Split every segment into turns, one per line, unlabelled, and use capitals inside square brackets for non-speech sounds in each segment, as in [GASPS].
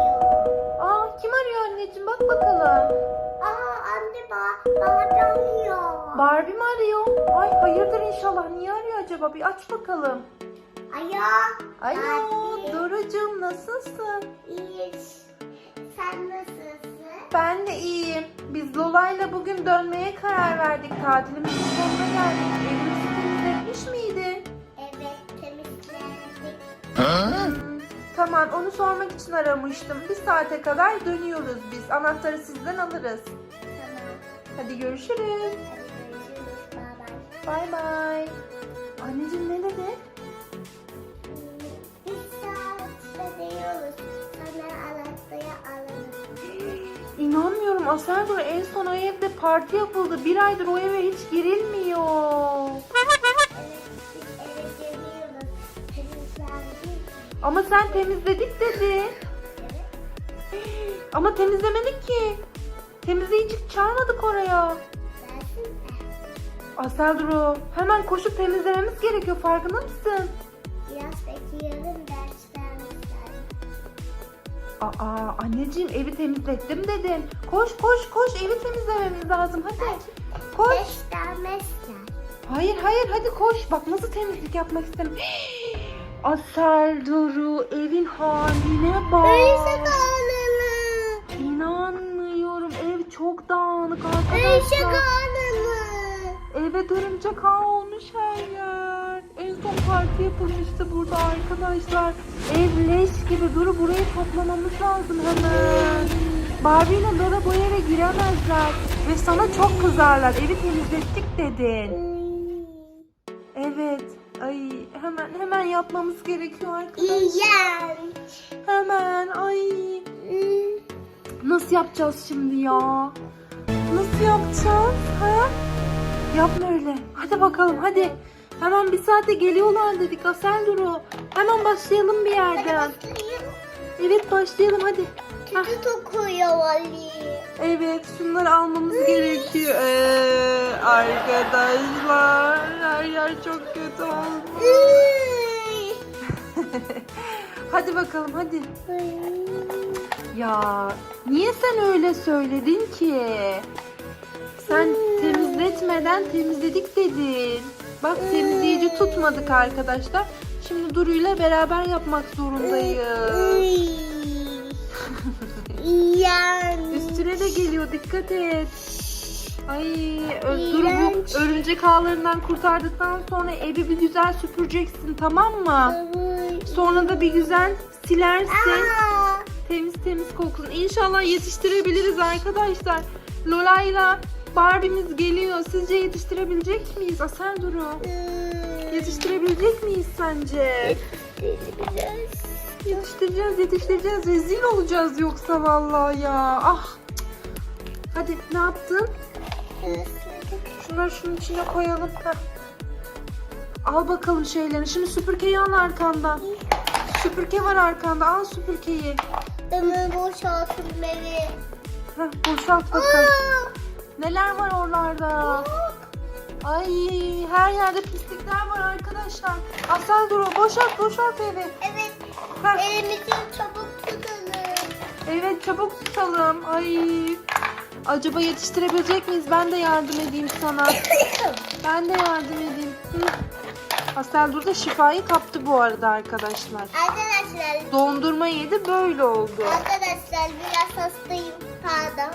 arıyor.
Aa kim arıyor anneciğim bak bakalım.
Aa anne ba baba arıyor.
Barbie mi arıyor? Ay hayırdır inşallah. Niye arıyor acaba? Bir aç bakalım.
Alo.
Alo
Barbie.
Dorucuğum nasılsın?
İyi. Sen nasılsın?
Ben de iyiyim. Biz Lola'yla bugün dönmeye karar verdik. Tatilimizin sonuna geldik. Evimizi temizletmiş miydin?
Evet temizlendik.
Hmm, Tamam onu sormak için aramıştım. Bir saate kadar dönüyoruz biz. Anahtarı sizden alırız.
Tamam.
Hadi görüşürüz. Bay bay. Anneciğim ne dedi?
Bir saatte diyoruz. Sana anahtarı alırız. [GASPS]
İnanmıyorum en son o evde parti yapıldı. Bir aydır o eve hiç girilmiyor. Ama sen temizledik dedin. Ama temizlemedik ki. Temizleyici çağırmadık oraya. Aseldro hemen koşup temizlememiz gerekiyor farkında mısın?
Biraz bekleyelim derslerimiz
Aa anneciğim evi temizlettim dedin. Koş koş koş evi temizlememiz lazım hadi. Koş.
Beslenmezler.
Hayır hayır hadi koş. Bak nasıl temizlik yapmak istedim. Aseldro evin haline bak.
Öyleyse kanını.
İnanmıyorum ev çok dağınık
Öyleyse
arkadaşlar.
kanını.
Evet örümcek ağ olmuş her yer. En son parti yapılmıştı burada arkadaşlar. Ev leş gibi. Duru burayı toplamamız lazım hemen. Barbie ile Lola bu eve giremezler. Ve sana çok kızarlar. Evi temizlettik dedin. Evet. Ay hemen hemen yapmamız gerekiyor arkadaşlar. Hemen. Ay. Nasıl yapacağız şimdi ya? Nasıl yapacağız? Ha? Yapma öyle. Hadi bakalım hadi. Hemen bir saate geliyorlar dedik Asel Duru. Hemen başlayalım bir yerden. Evet başlayalım hadi.
Kötü kokuyor Ali.
evet şunları almamız gerekiyor. Ee, arkadaşlar her yer çok kötü oldu. [LAUGHS] hadi bakalım hadi. Ya niye sen öyle söyledin ki? Sen temizletmeden temizledik dedin. Bak temizleyici tutmadık arkadaşlar. Şimdi Duru ile beraber yapmak zorundayız.
İğrenç. [LAUGHS]
Üstüne de geliyor dikkat et. Ay Ö- Duru
İğrenç.
bu örümcek ağlarından kurtardıktan sonra evi bir güzel süpüreceksin tamam mı? Sonra da bir güzel silersin.
Aa.
Temiz temiz koksun. İnşallah yetiştirebiliriz arkadaşlar. Lola'yla Barbie'miz geliyor. Sizce yetiştirebilecek miyiz? Asel Duru. Yetiştirebilecek miyiz sence? Yetiştireceğiz, yetiştireceğiz. Rezil olacağız yoksa vallahi ya. Ah. Hadi ne yaptın? Şunları şunun içine koyalım. Heh. Al bakalım şeylerini. Şimdi süpürgeyi al arkandan. Süpürge var arkanda. Al süpürgeyi.
Ömür boşaltın beni.
Heh, boşalt bakalım. Neler var oralarda? Ay her yerde pislikler var arkadaşlar. Asel Duru boşalt boşalt evi.
Evet.
Heh,
Elimizi çabuk tutalım.
evet çabuk tutalım. Ay acaba yetiştirebilecek miyiz? Ben de yardım edeyim sana. Ben de yardım edeyim. Hı. Asel Duru da şifayı kaptı bu arada arkadaşlar.
Arkadaşlar,
Dondurma yedi böyle oldu.
arkadaşlar biraz hastayım. Pardon.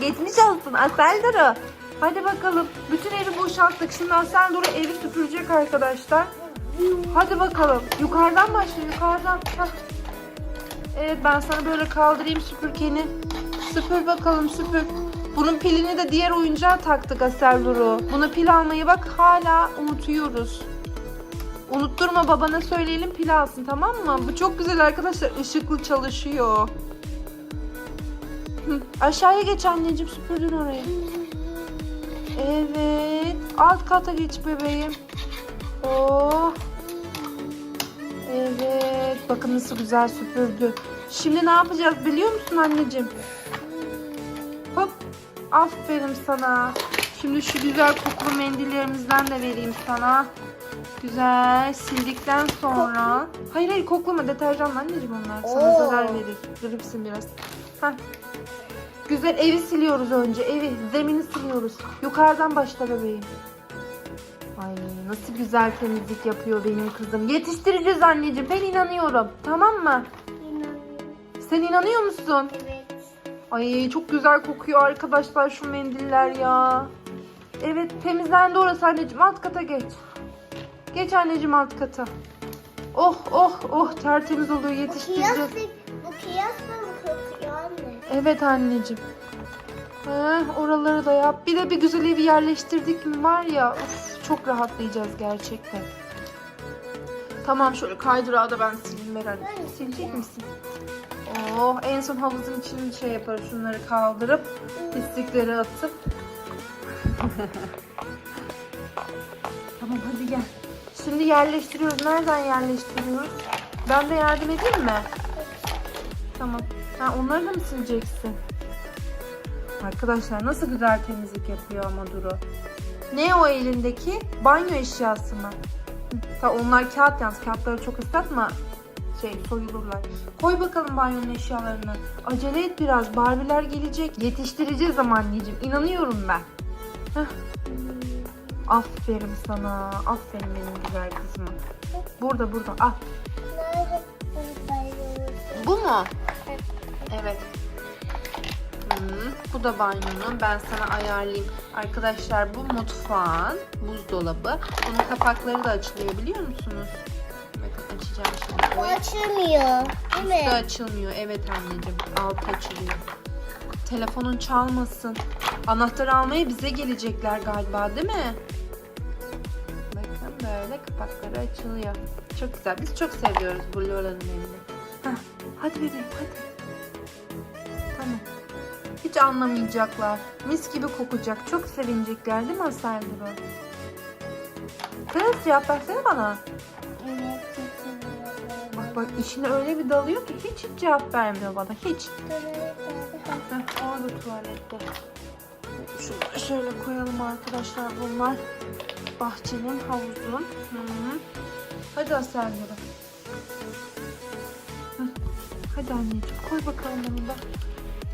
[LAUGHS]
Geçmiş olsun Asel Duru. Hadi bakalım. Bütün evi boşalttık. Şimdi Asel Duru evi süpürecek arkadaşlar. Hadi bakalım. Yukarıdan başla yukarıdan. Evet ben sana böyle kaldırayım süpürgeni. Süpür bakalım süpür. Bunun pilini de diğer oyuncağa taktık Asel Duru. Buna pil almayı bak hala unutuyoruz. Unutturma babana söyleyelim pil alsın tamam mı? Bu çok güzel arkadaşlar. Işıklı çalışıyor. Aşağıya geç anneciğim süpürdün orayı. Evet. Alt kata geç bebeğim. Oh. Evet. Bakın nasıl güzel süpürdü. Şimdi ne yapacağız biliyor musun anneciğim? Aferin sana. Şimdi şu güzel kokulu mendillerimizden de vereyim sana. Güzel sildikten sonra. Hayır hayır koklama deterjan anneciğim onlar. Sana
Oo.
zarar verir. Gripsin biraz. Heh. Güzel evi siliyoruz önce. Evi, zemini siliyoruz. Yukarıdan başla bebeğim. Ay nasıl güzel temizlik yapıyor benim kızım. Yetiştireceğiz anneciğim. Ben inanıyorum. Tamam mı?
İnanıyorum.
Sen inanıyor musun?
Evet.
Ay çok güzel kokuyor arkadaşlar şu mendiller ya. Evet temizlendi orası anneciğim. Alt kata geç. Geç anneciğim alt kata. Oh oh oh tertemiz oluyor
Bu
yetiştireceğiz.
bu kıyas da mı kokuyor anne?
Evet anneciğim. Heh, oraları da yap. Bir de bir güzel evi yerleştirdik mi var ya. Of, çok rahatlayacağız gerçekten. Tamam şöyle kaydırağı da ben sileyim Meral. Silecek misin? Oh en son havuzun içini şey yaparız şunları kaldırıp pislikleri atıp. [LAUGHS] tamam hadi gel. Şimdi yerleştiriyoruz. Nereden yerleştiriyoruz? Ben de yardım edeyim mi? Tamam. Ha, onları da mı sileceksin? Arkadaşlar nasıl güzel temizlik yapıyor ama Duru. Ne o elindeki? Banyo eşyası mı? Ta onlar kağıt yalnız. Kağıtları çok ıslatma. Şey soyulurlar. Koy bakalım banyonun eşyalarını. Acele et biraz. Barbiler gelecek. Yetiştireceğiz ama anneciğim. İnanıyorum ben. Heh. Aferin sana. Aferin benim güzel kızıma. Burada burada. Al. Bu mu? Evet. Hmm, bu da banyonun. Ben sana ayarlayayım. Arkadaşlar bu mutfağın buzdolabı. Bunun kapakları da açılıyor biliyor musunuz?
Bu açılmıyor. Değil mi?
açılmıyor. Evet anneciğim. Altı açılıyor. Telefonun çalmasın. Anahtarı almaya bize gelecekler galiba değil mi? Bakın böyle kapakları açılıyor. Çok güzel. Biz çok seviyoruz bu Lola'nın evini. Heh, Hadi bebeğim hadi. Tamam. Hiç anlamayacaklar. Mis gibi kokacak. Çok sevinecekler değil mi Asel Duru? Kız cevap bana. Bak işine öyle bir dalıyor ki hiç hiç cevap vermiyor bana. Hiç. Heh, orada tuvalette. Şunu şöyle koyalım arkadaşlar bunlar. Bahçenin havuzun. Hadi. Hı. Hadi anneciğim koy bakalım onu da.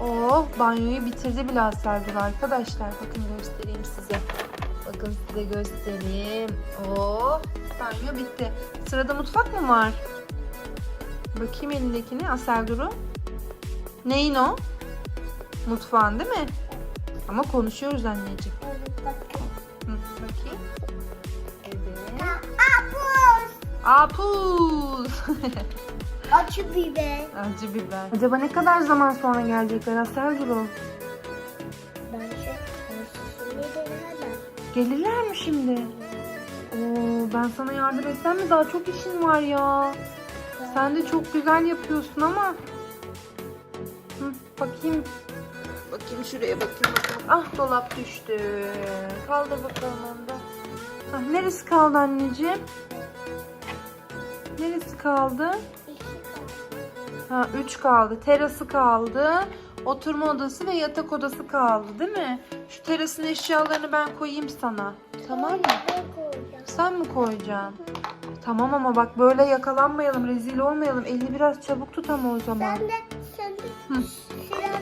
Oh banyoyu bitirdi bile Asel Duru arkadaşlar. Bakın göstereyim size. Bakın size göstereyim. Oh banyo bitti. Sırada mutfak mı var? Bakayım elindekini Asel Duru. Neyin o? Mutfağın değil mi? Ama konuşuyoruz anneciğim. Hı, bakayım. Evet.
Apus.
Apuz. [LAUGHS]
Acı biber.
Acı biber. Acaba ne kadar zaman sonra gelecekler Asel Duru?
Hemen.
Gelirler mi şimdi? Oo, ben sana yardım etsem mi? Daha çok işin var ya. Sen de çok güzel yapıyorsun ama. Hı, bakayım. Bakayım şuraya bakayım bakalım. Ah dolap düştü. Kaldır bakalım onu da. Ah, neresi kaldı anneciğim? Neresi kaldı? Ha, üç kaldı. Terası kaldı. Oturma odası ve yatak odası kaldı değil mi? Şu terasın eşyalarını ben koyayım sana. Tamam mı?
Ben koyacağım.
Sen mi koyacaksın? Tamam ama bak böyle yakalanmayalım, rezil olmayalım. Elini biraz çabuk tut ama o zaman.
Sen de sen de
Hı.
sen,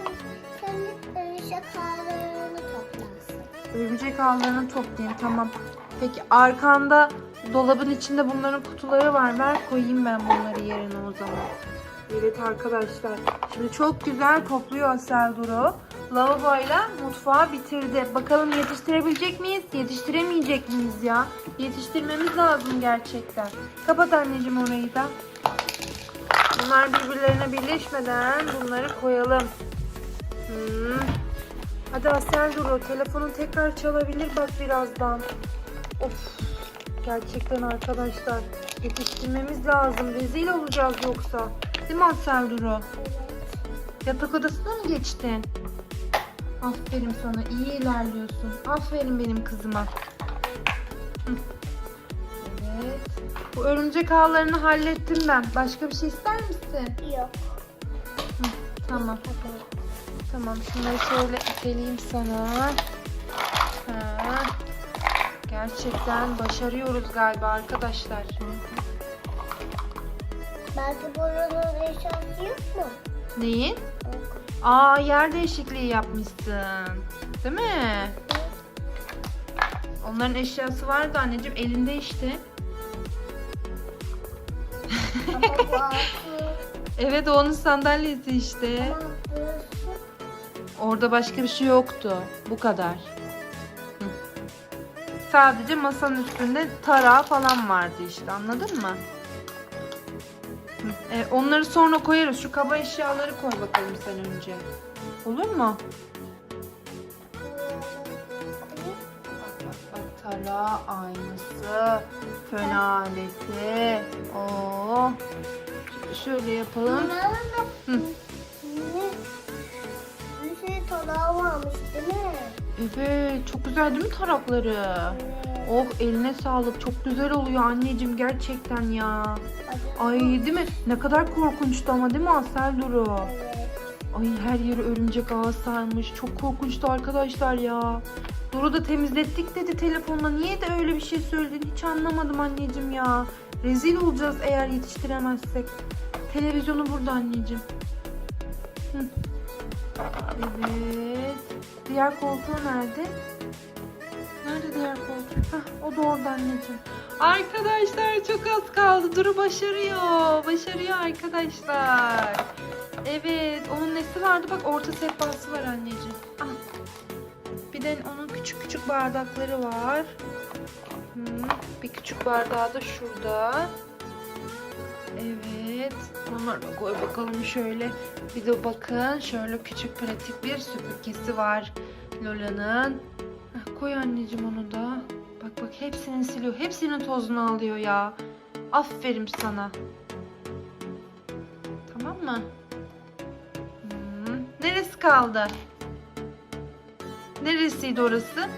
sen de örümcek ağlarını toplarsın.
Örümcek ağlarını toplayayım tamam. Peki arkanda dolabın içinde bunların kutuları var. Ver koyayım ben bunları yerine o zaman. Evet arkadaşlar. Şimdi çok güzel topluyor Asel Duru. Lavaboyla mutfağı bitirdi. Bakalım yetiştirebilecek miyiz? Yetiştiremeyecek miyiz ya? Yetiştirmemiz lazım gerçekten. Kapat anneciğim orayı da. Bunlar birbirlerine birleşmeden bunları koyalım. Hmm. Hadi Asel Duru telefonun tekrar çalabilir bak birazdan. Of gerçekten arkadaşlar yetiştirmemiz lazım. Rezil olacağız yoksa. Değil mi Asel Duru? Yatak odasına mı geçtin? Aferin sana iyi ilerliyorsun. Aferin benim kızıma. Evet. Bu örümcek ağlarını hallettim ben. Başka bir şey ister misin?
Yok.
Tamam. Tamam şunları şöyle iteleyeyim sana. Ha. Gerçekten başarıyoruz galiba arkadaşlar.
Belki buranın eşyası yok mu?
Neyin? Aa yer değişikliği yapmışsın. Değil mi? Onların eşyası vardı anneciğim elinde işte. [LAUGHS] Evet onun sandalyesi işte. Orada başka bir şey yoktu. Bu kadar. Sadece masanın üstünde tarağı falan vardı işte anladın mı? Hı. E, onları sonra koyarız. Şu kaba eşyaları koy bakalım sen önce. Olur mu? Tarağı, aynası, fön aleti. Oo. Şöyle yapalım. Hı.
Bir şey talağı varmış değil mi?
Evet çok güzel değil mi tarakları?
Evet.
Oh eline sağlık. Çok güzel oluyor anneciğim gerçekten ya. Ay değil mi? Ne kadar korkunçtu ama değil mi Asel Duru? Ay her yeri örümcek ağı sarmış. Çok korkunçtu arkadaşlar ya. Duru da temizlettik dedi telefonla. Niye de öyle bir şey söyledin hiç anlamadım anneciğim ya. Rezil olacağız eğer yetiştiremezsek. Televizyonu burada anneciğim. Hı. Evet. Diğer koltuğu nerede? Nerede diğer? Hah, o da orada anneciğim. Arkadaşlar çok az kaldı. Duru başarıyor. Başarıyor arkadaşlar. Evet. Onun nesi vardı? Bak orta sehpası var anneciğim. Al. Bir de onun küçük küçük bardakları var. Hmm, bir küçük bardağı da şurada. Evet. Onları da koy bakalım şöyle. Bir de bakın şöyle küçük pratik bir süpürgesi var. Lola'nın. Heh, Koy anneciğim onu da. Bak bak hepsini siliyor. Hepsinin tozunu alıyor ya. Aferin sana. Tamam mı? Hmm, Neresi kaldı? Neresiydi orası?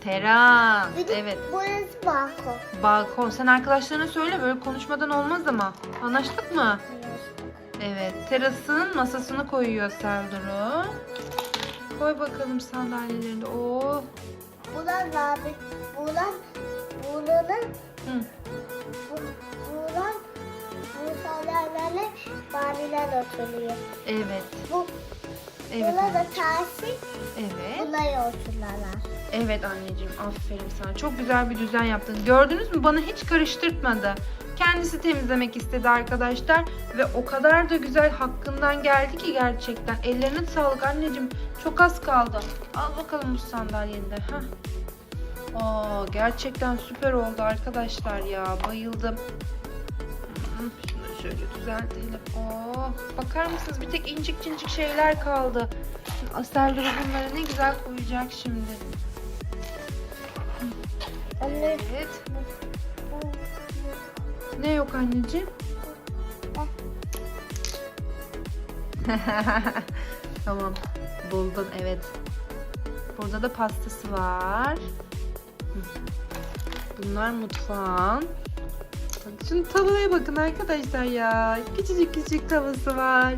Teras. Evet.
burası balkon.
Balkon. Sen arkadaşlarına söyle böyle konuşmadan olmaz ama. Anlaştık mı? Evet. Terasın masasını koyuyor Serdur'u. Koy bakalım sandalyelerini. Oo.
Buradan abi, buradan, buranın,
Hı.
bu, buradan, bu sandalyelerle babiler oturuyor.
Evet.
Bu,
Evet.
buna da
anneciğim.
tersi,
Evet.
bunlar otururlar.
Evet anneciğim. Aferin sana. Çok güzel bir düzen yaptın. Gördünüz mü? Bana hiç karıştırtmadı. Kendisi temizlemek istedi arkadaşlar. Ve o kadar da güzel hakkından geldi ki gerçekten. Ellerine sağlık anneciğim. Çok az kaldı. Al bakalım bu sandalyeni de. Heh. Aa, gerçekten süper oldu arkadaşlar ya. Bayıldım. Şunu şöyle düzeltelim. Oo, bakar mısınız? Bir tek incik cincik şeyler kaldı. Asel de bunları ne güzel koyacak şimdi.
Anne,
Evet. Ne yok anneciğim? [LAUGHS] tamam. Buldum evet. Burada da pastası var. Bunlar mutfağın. Şunun tavaya bakın arkadaşlar ya. Küçücük küçük tavası var.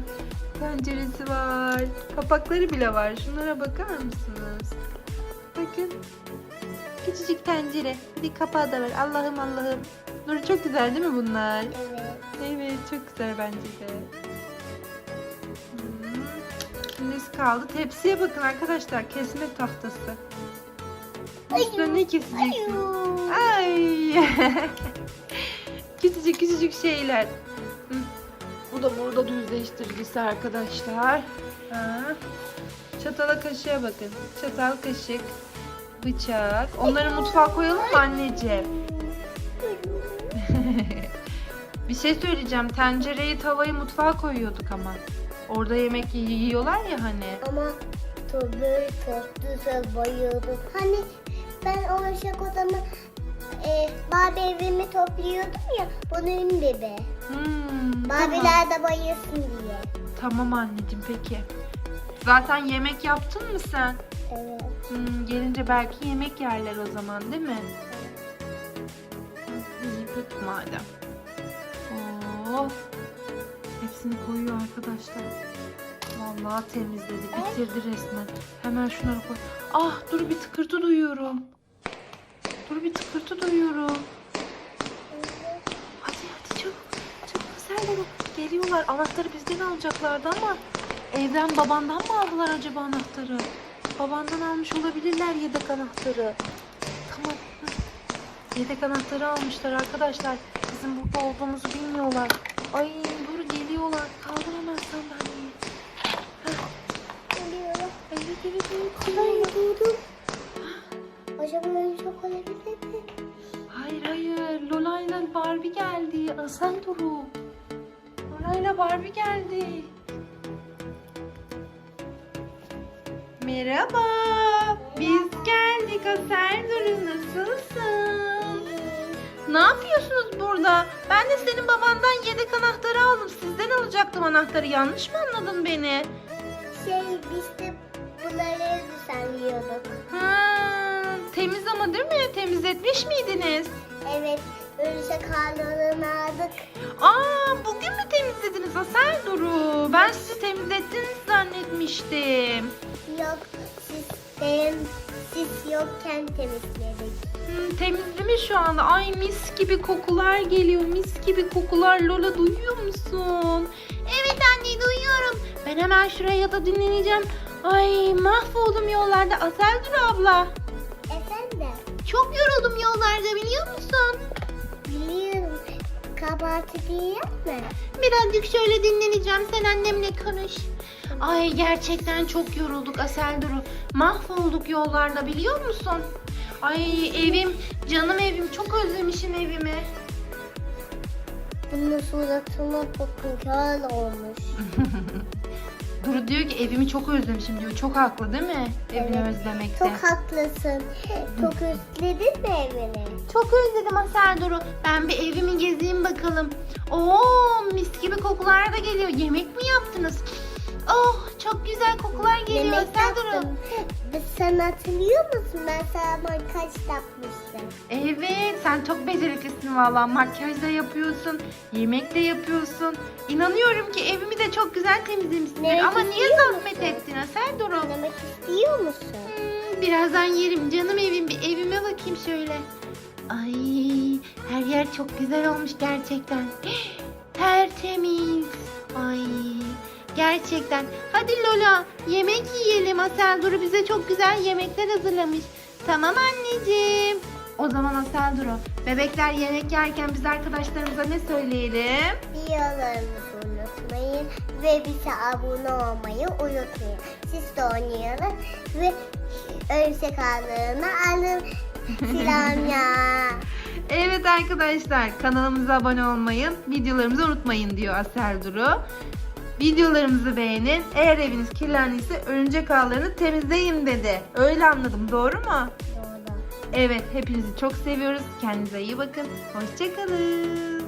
Tenceresi var. Kapakları bile var. Şunlara bakar mısınız? Bakın. Küçücük tencere. Bir kapağı da var. Allah'ım Allah'ım. Nur çok güzel değil mi bunlar?
evet.
Evet çok güzel bence de. Hmm. Şimdi kaldı? Tepsiye bakın arkadaşlar. Kesme tahtası. Ne keseceksin? Ay. [LAUGHS] küçücük küçücük şeyler. Hı. Bu da burada düzleştiricisi arkadaşlar. Ha. Çatala kaşığa bakın. Çatal kaşık. Bıçak. Onları mutfağa koyalım mı anneciğim? [LAUGHS] Bir şey söyleyeceğim. Tencereyi, tavayı mutfağa koyuyorduk ama. Orada yemek yiyorlar ya hani.
Ama böyle çok güzel bayıldım. Hani ben o ışık odamı e, Barbie evimi topluyordum ya bunun gibi.
Hmm, tamam.
Barbie'ler de bayılsın diye.
Tamam anneciğim peki. Zaten yemek yaptın mı sen?
Evet.
Hmm, gelince belki yemek yerler o zaman değil mi? İyi peki madem. Oo, hepsini koyuyor arkadaşlar. Vallahi temizledi, bitirdi resmen. Hemen şunları koy. Ah dur bir tıkırtı duyuyorum. Dur bir tıkırtı duyuyorum. Hadi hadi çabuk. Çabuk Asel Geliyorlar. Anahtarı bizden alacaklardı ama evden babandan mı aldılar acaba anahtarı? Babandan almış olabilirler yedek anahtarı. Tamam. Yedek anahtarı almışlar arkadaşlar. Bizim burada olduğumuzu bilmiyorlar. Ay dur geliyorlar. Kaldır
Ay buldum. Acaba oyuncak olabilir mi?
Hayır hayır. Lola ile Barbie geldi. Asel Duru. Lola ile Barbie geldi. Merhaba. Biz geldik Asel Duru. Nasılsın? Ne yapıyorsunuz burada? Ben de senin babandan yedek anahtarı aldım. Sizden alacaktım anahtarı. Yanlış mı anladın beni?
Şey biz de bunları düzenliyorduk.
Ha, temiz ama değil mi? Temizletmiş miydiniz?
Evet, örümcek ağlarını aldık.
Aa, bugün mü temizlediniz Asel Duru? Ben sizi temizlettiniz zannetmiştim.
Yok, siz, benim, siz yokken temizledik.
Hmm, temizli mi şu anda? Ay mis gibi kokular geliyor. Mis gibi kokular. Lola duyuyor musun? Evet anne duyuyorum. Ben hemen şuraya da dinleneceğim. Ay mahvoldum yollarda. Asel Duru abla.
Efendim,
Çok yoruldum yollarda biliyor musun?
biliyorum. Kahvaltı değil mi?
Birazcık şöyle dinleneceğim. Sen annemle konuş. Ay gerçekten çok yorulduk Asel Duru. Mahvolduk yollarda biliyor musun? Ay evim, canım evim. Çok özlemişim evimi.
Bunun suratına bakın, kör olmuş. [LAUGHS]
Duru diyor ki evimi çok özlemişim diyor. Çok haklı değil mi? Evini
Evet.
özlemekte.
Çok haklısın. Çok özledin mi evini?
Çok özledim Asel Duru. Ben bir evimi gezeyim bakalım. Oo mis gibi kokular da geliyor. Yemek mi yaptınız? Oh çok güzel kokular geliyor
Yemek
Asel Duru.
Sen hatırlıyor musun? Ben sana makyaj yapmıştım.
Evet sen çok beceriklisin valla. Makyaj da yapıyorsun. Yemek de yapıyorsun. İnanıyorum ki evimi de çok güzel temizlemişsindir.
Ne
Ama niye
istiyor
zahmet
musun?
ettin Asel Duru?
Denemek istiyor musun?
Hmm, birazdan yerim. Canım evim bir evime bakayım şöyle. Ay her yer çok güzel olmuş gerçekten. [GASPS] Tertemiz. Ay gerçekten. Hadi Lola yemek yiyelim. Asel Duru bize çok güzel yemekler hazırlamış. Tamam anneciğim. O zaman Asel Duru bebekler yemek yerken biz arkadaşlarımıza ne söyleyelim?
Videolarımızı unutmayın ve bize abone olmayı unutmayın. Siz de oynayalım ve örümcek ağlarını alın. Selam ya. [LAUGHS]
Evet arkadaşlar kanalımıza abone olmayı, videolarımızı unutmayın diyor Asel Duru. Videolarımızı beğenin. Eğer eviniz kirlendiyse örümcek ağlarını temizleyin dedi. Öyle anladım doğru mu?
Doğru.
Evet hepinizi çok seviyoruz. Kendinize iyi bakın. Hoşçakalın.